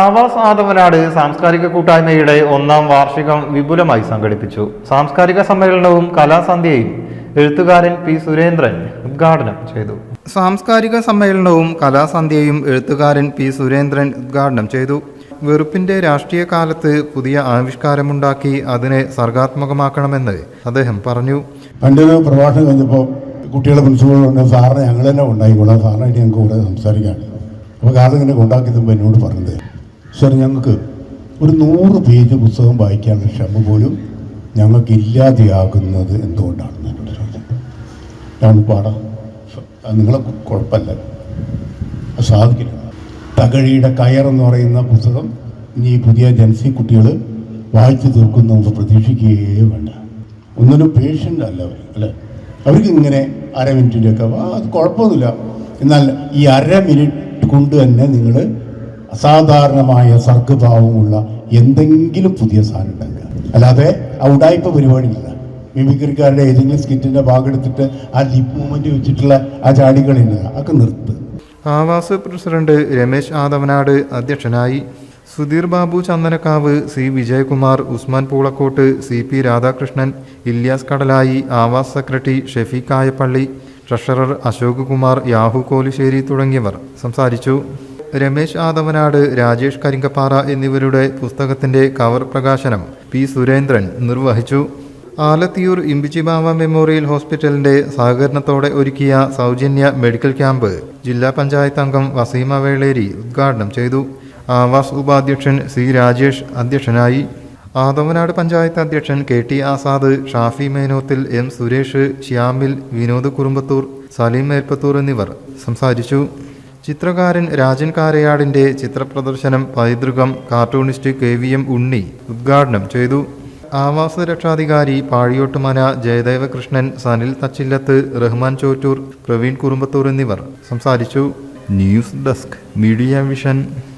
ആവാസ് ആദവനാട് സാംസ്കാരിക കൂട്ടായ്മയുടെ ഒന്നാം വാർഷികം വിപുലമായി സംഘടിപ്പിച്ചു. സാംസ്കാരിക സമ്മേളനവും കലാസന്ധ്യയും എഴുത്തുകാരൻ പി സുരേന്ദ്രൻ ഉദ്ഘാടനം ചെയ്തു. സാംസ്കാരിക സമ്മേളനവും കലാസന്ധ്യയും എഴുത്തുകാരൻ പി സുരേന്ദ്രൻ ഉദ്ഘാടനം ചെയ്തു. വെറുപ്പിന്റെ രാഷ്ട്രീയ കാലത്ത് പുതിയ ആവിഷ്കാരമുണ്ടാക്കി അതിനെ സർഗാത്മകമാക്കണമെന്ന് അദ്ദേഹം പറഞ്ഞു. പണ്ടൊരു പ്രഭാഷണം കഴിഞ്ഞപ്പോൾ കുട്ടികളെ പ്രിൻസിപ്പൾ പറഞ്ഞ സാറിനെ ഞങ്ങൾ തന്നെ ഉണ്ടായിക്കോളാം സാറിനായിട്ട് ഞങ്ങൾക്ക് കൂടെ സംസാരിക്കാൻ അപ്പോൾ കാലം ഇങ്ങനെ കൊണ്ടാക്കിയപ്പോൾ എന്നോട് പറഞ്ഞത്. സാർ ഞങ്ങൾക്ക് ഒരു നൂറ് പേജ് പുസ്തകം വായിക്കാനുള്ള ക്ഷമ പോലും ഞങ്ങൾക്ക് ഇല്ലാതെയാകുന്നത് എന്തുകൊണ്ടാണെന്ന് എന്നോട് ചോദിച്ചത്. ഞാൻ പാടാം. നിങ്ങളെ കുഴപ്പമല്ല സാധിക്കില്ല. തകഴിയുടെ കയർ എന്ന് പറയുന്ന പുസ്തകം ഇനി പുതിയ ജൻസി കുട്ടികൾ വായിച്ചു തീർക്കുന്ന നമുക്ക് പ്രതീക്ഷിക്കുകയേ വേണ്ട. ഒന്നിനും പേഷ്യന്റ് അല്ല അവർ അല്ലേ? അവർക്ക് ഇങ്ങനെ അര മിനിറ്റിന്റെയൊക്കെ അത് കുഴപ്പമൊന്നുമില്ല. എന്നാൽ ഈ അര മിനിറ്റ് കൊണ്ട് തന്നെ നിങ്ങൾ അസാധാരണമായ സർഗഭാവമുള്ള എന്തെങ്കിലും പുതിയ സാധനം ഉണ്ടാക്കുക. അല്ലാതെ ആ ഉടായ്പ പരിപാടിയില്ല. മിമിക്രിക്കാരുടെ ഏതെങ്കിലും സ്കിറ്റിന്റെ ഭാഗെടുത്തിട്ട് ആ ലിപ് മൂവ്മെന്റ് വെച്ചിട്ടുള്ള ആ ചാടികളില്ല അതൊക്കെ നിർത്ത്. ആവാസ് പ്രസിഡന്റ് രമേശ് ആദവനാട് അധ്യക്ഷനായി Sudheer Babu Chandanakkavu C Vijayakumar Usman Poolakkot C P Radhakrishnan Ilyas Kadalayi Avas secretary Shefeeq Ayappally treasurer Ashok Kumar Yahu Kolissery തുടങ്ങിയവർ സംസാരിച്ചു. രമേശ് ആദവനാട് രാജേഷ് കരിങ്കപ്പാറ എന്നിവരുടെ പുസ്തകത്തിന്റെ കവർ പ്രകാശനം പി. സുരേന്ദ്രൻ നിർവഹിച്ചു. ആലത്തിയൂർ ഇമ്പിച്ചിബാവ മെമ്മോറിയൽ ഹോസ്പിറ്റലിന്റെ സഹകരണത്തോടെ ഒരുക്കിയ സൗജന്യ മെഡിക്കൽ ക്യാമ്പ് ജില്ലാ പഞ്ചായത്ത് അംഗം വസീമ വേളേരി ഉദ്ഘാടനം ചെയ്തു. ആവാസ് ഉപാധ്യക്ഷൻ സി. രാജേഷ് അധ്യക്ഷനായി. ആദവനാട് പഞ്ചായത്ത് അധ്യക്ഷൻ K. T. Azad Shafi Menothil M. Suresh Shyamil Vinod Kurumbathur Saleem Melpathur എന്നിവർ സംസാരിച്ചു. ചിത്രകാരൻ രാജൻ കാരയാടിന്റെ ചിത്രപ്രദർശനം പൈതൃകം cartoonist K V M Unni ഉദ്ഘാടനം ചെയ്തു. ആവാസ രക്ഷാധികാരി പാഴിയോട്ടുമന ജയദേവകൃഷ്ണൻ സനിൽ തച്ചില്ലത്ത് റഹ്മാൻ ചോറ്റൂർ പ്രവീൺ കുറുമ്പത്തൂർ എന്നിവർ സംസാരിച്ചു. News desk media vision.